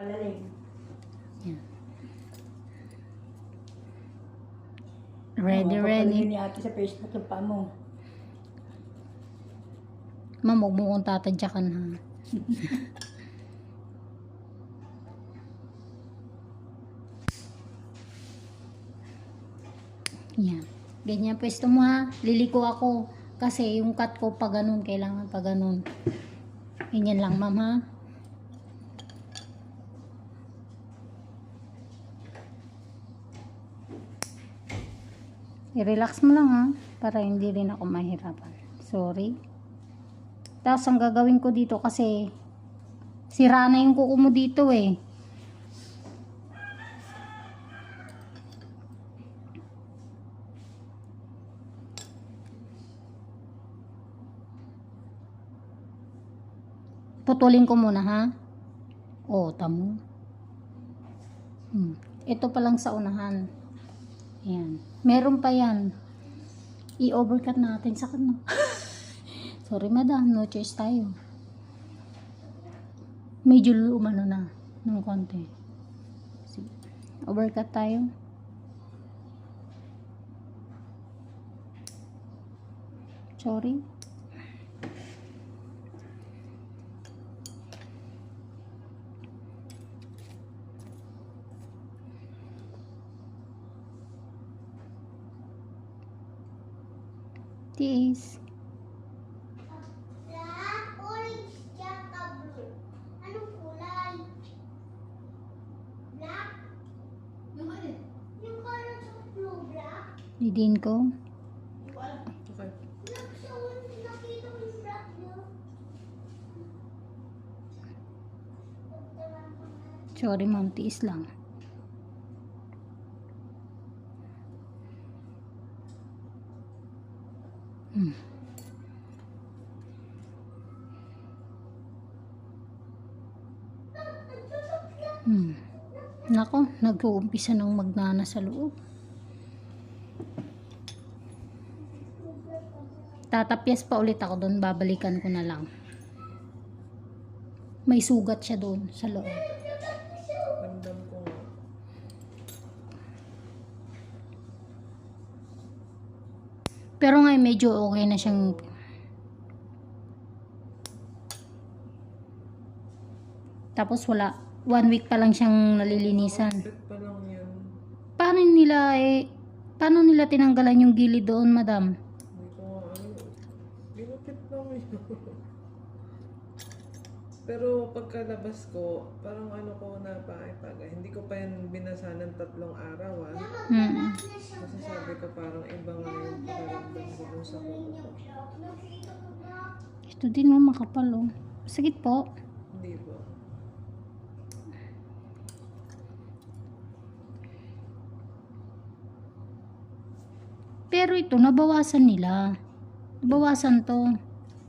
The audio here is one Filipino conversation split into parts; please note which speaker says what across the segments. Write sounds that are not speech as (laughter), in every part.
Speaker 1: Palalim.
Speaker 2: Yan. Ready, ready.
Speaker 1: ni ate sa Facebook yung paa mo.
Speaker 2: Ma'am, huwag mo kong tatadyakan ha. (laughs) Yan. Ganyan pwesto mo ha. Liliko ako. Kasi yung cut ko pa ganun. Kailangan pa ganun. Ganyan lang ma'am ha. I-relax mo lang ha. Para hindi rin ako mahirapan. Sorry. Tapos ang gagawin ko dito kasi sira na yung kuko mo dito eh. Putulin ko muna ha. O, tamo. Hmm. Ito pa lang sa unahan. Ayan. Meron pa yan. I-overcut natin sa kanya. (laughs) Sorry madam, no choice tayo. Medyo lumano na ng konti. Sige. Overcut tayo. Sorry.
Speaker 3: Black?
Speaker 2: Didin ko.
Speaker 4: Okay.
Speaker 2: Sorry ma'am, tiis lang. Hmm. Nako, nag-uumpisa ng magnana sa loob. Tatapyas pa ulit ako doon, babalikan ko na lang. May sugat siya doon sa loob. Pero ngayon medyo okay na siyang Tapos wala, one week pa lang siyang nalilinisan.
Speaker 4: Pa lang yan.
Speaker 2: Paano nila eh, paano nila tinanggalan yung gilid doon, madam?
Speaker 4: Lang yun. (laughs) Pero pagkalabas ko, parang ano ko na pa, ay pag, hindi ko pa yan binasa ng tatlong araw ah.
Speaker 2: Mm.
Speaker 4: Kasi sabi ko parang iba nga yung pakaramdam ko dun sa kuko.
Speaker 2: Ito din oh, makapal oh. Sakit po.
Speaker 4: Hindi po.
Speaker 2: Pero ito, nabawasan nila. Nabawasan to.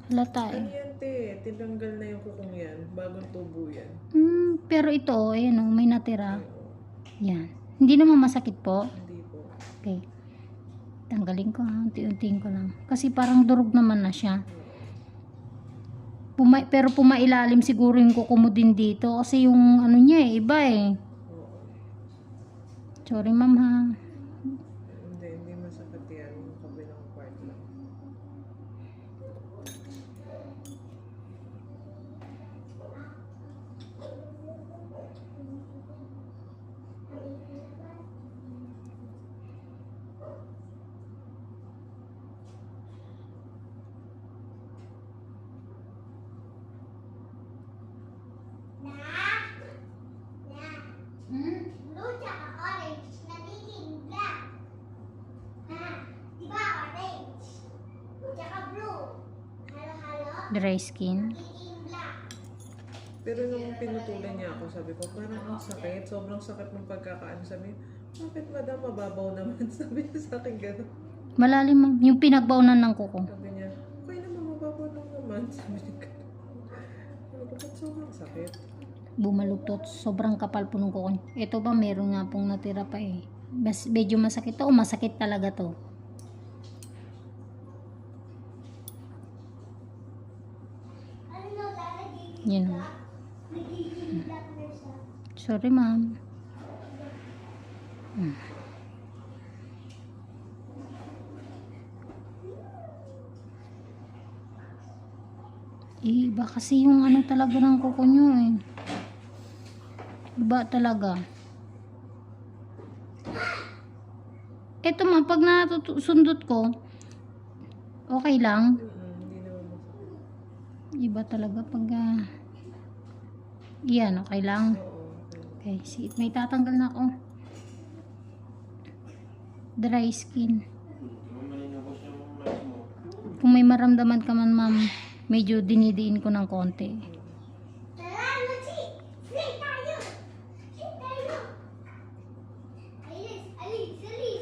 Speaker 2: Halata
Speaker 4: Ano
Speaker 2: eh.
Speaker 4: yan te? Tinanggal na yung kukong yan. Bagong tubo yan.
Speaker 2: Hmm, pero ito, ayan oh, may natira.
Speaker 4: Oo.
Speaker 2: Yan. Hindi naman masakit po.
Speaker 4: Hindi po.
Speaker 2: Okay. Tanggalin ko ha. Unti-untiin ko lang. Kasi parang durog naman na siya. Puma pero pumailalim siguro yung kuko mo din dito. Kasi yung ano niya eh, iba eh. Sorry ma'am ha. Dry skin.
Speaker 4: Pero nung pinutulan niya ako, sabi ko, parang ang sakit. Sobrang sakit ng pagkakaano. Sabi, bakit madam, mababaw naman? (laughs) Sabi niya sa akin gano'n.
Speaker 2: Malalim. Yung pinagbaunan ng kuko.
Speaker 4: Sabi niya, okay naman, mababaw lang naman. (laughs) Sabi niya gano'n. Ba't sobrang sakit?
Speaker 2: Bumaluktot. Sobrang kapal po ng kuko. Ito ba meron nga pong natira pa eh. Mas, medyo masakit to o masakit talaga to.
Speaker 3: Ano na, nagiging
Speaker 2: Yun.
Speaker 3: Sorry, ma'am. Hmm. Iba kasi yung ano talaga ng kuko nyo eh. Iba talaga. Ito ma, pag natusundot ko, okay lang.
Speaker 4: Mm-mm, hindi naman masakit.
Speaker 3: Iba talaga pag ah, yan, okay lang. Okay, see, may tatanggal na ako. Dry skin. Kung may maramdaman ka man, ma'am, medyo dinidiin ko ng konti.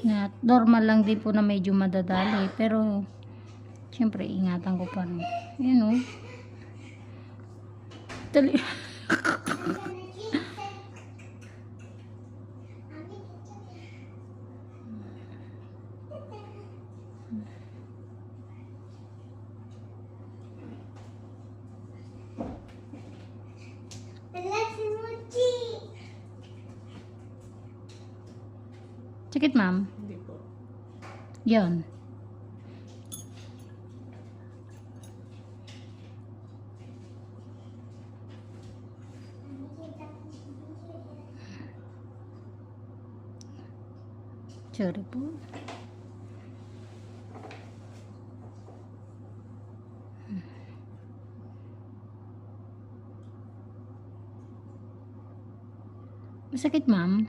Speaker 3: Na normal lang din po na medyo madadali, pero syempre ingatan ko pa rin. Yun oh. Dali. Sakit, ma'am.
Speaker 4: Hindi po.
Speaker 3: Yan. Po. Masakit, ma'am?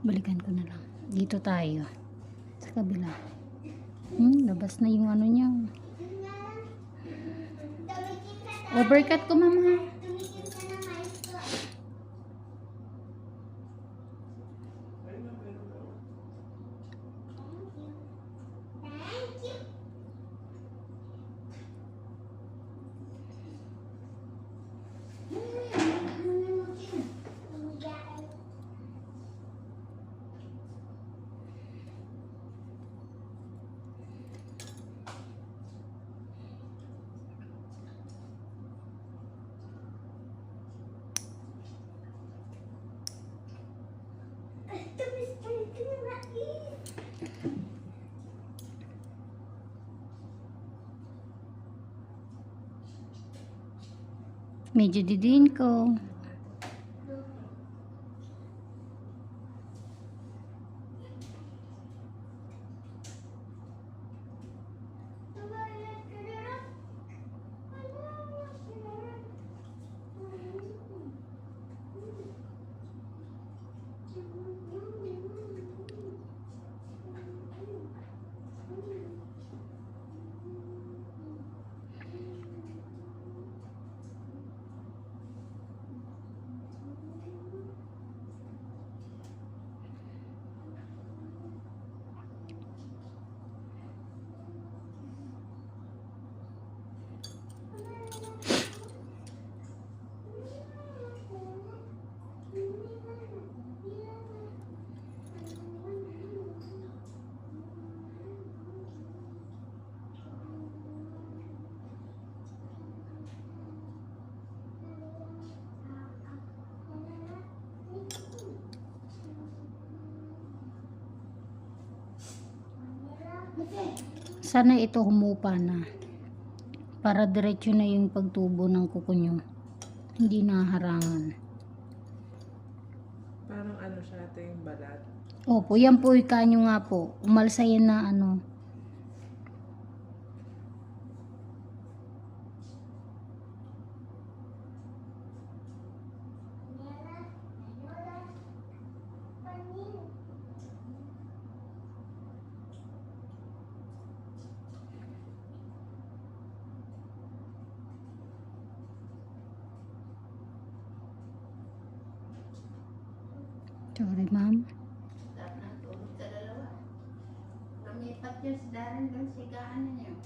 Speaker 3: Balikan ko na lang. Dito tayo. Sa kabila. Hmm, labas na yung ano niya. Overcut ko, mama. Medyo didiin ko. Sana ito humupa na. Para diretso na yung pagtubo ng kuko nyo. Hindi naharangan.
Speaker 4: Parang ano siya ito yung balat.
Speaker 3: Opo, yan po yung kanyo nga po. Umalsa yan na ano. Sorry, ma'am.
Speaker 1: Lumipat yun sa
Speaker 3: Darin lang sigaan niyo.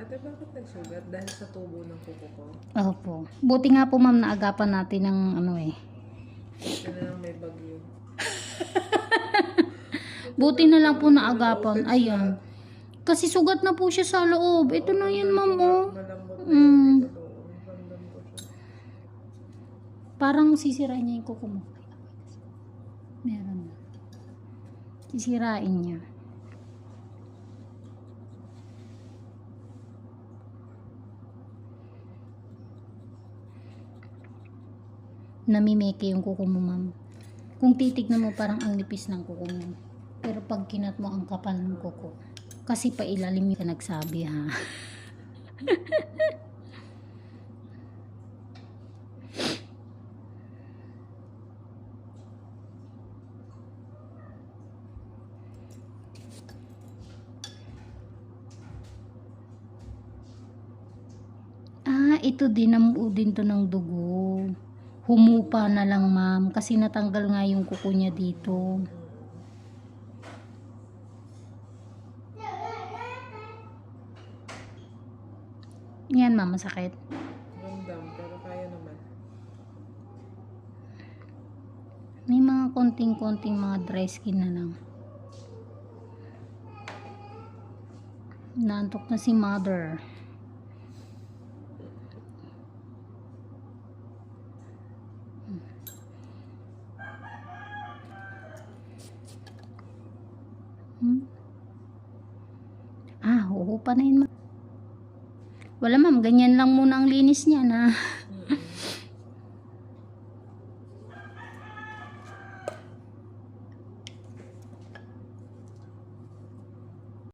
Speaker 4: Ate, bakit nagsugat? Dahil sa tubo ng kuko ko.
Speaker 2: Opo. Buti nga po ma'am naagapan natin ng ano eh.
Speaker 4: Ito na lang may bagyo. (laughs)
Speaker 2: Buti na lang po naagapan. Ayan. Kasi sugat na po siya sa loob. Ito na yan ma'am oh. Mm.
Speaker 4: yung dito doon. Ramdam ko siya.
Speaker 2: Parang sisirain niya yung kuko mo. Meron. Sisirain niya. Namimeke yung kuko mo, ma'am. Kung titignan mo, parang ang nipis ng kuko mo. Pero pag kinat mo, ang kapal ng kuko. Kasi pa ilalim yung nagsabi, ha? (laughs) Ah, ito din namuo din to ng dugo. Humupa na lang, ma'am. Kasi natanggal nga yung kuko niya dito. Yan, ma'am, masakit.
Speaker 4: Ramdam, pero kaya naman.
Speaker 2: May mga konting-konting mga dry skin na lang. Naantok na si mother. Hmm? Ah, oo ma'am. Wala ma'am, ganyan lang muna ang linis niya na. (laughs)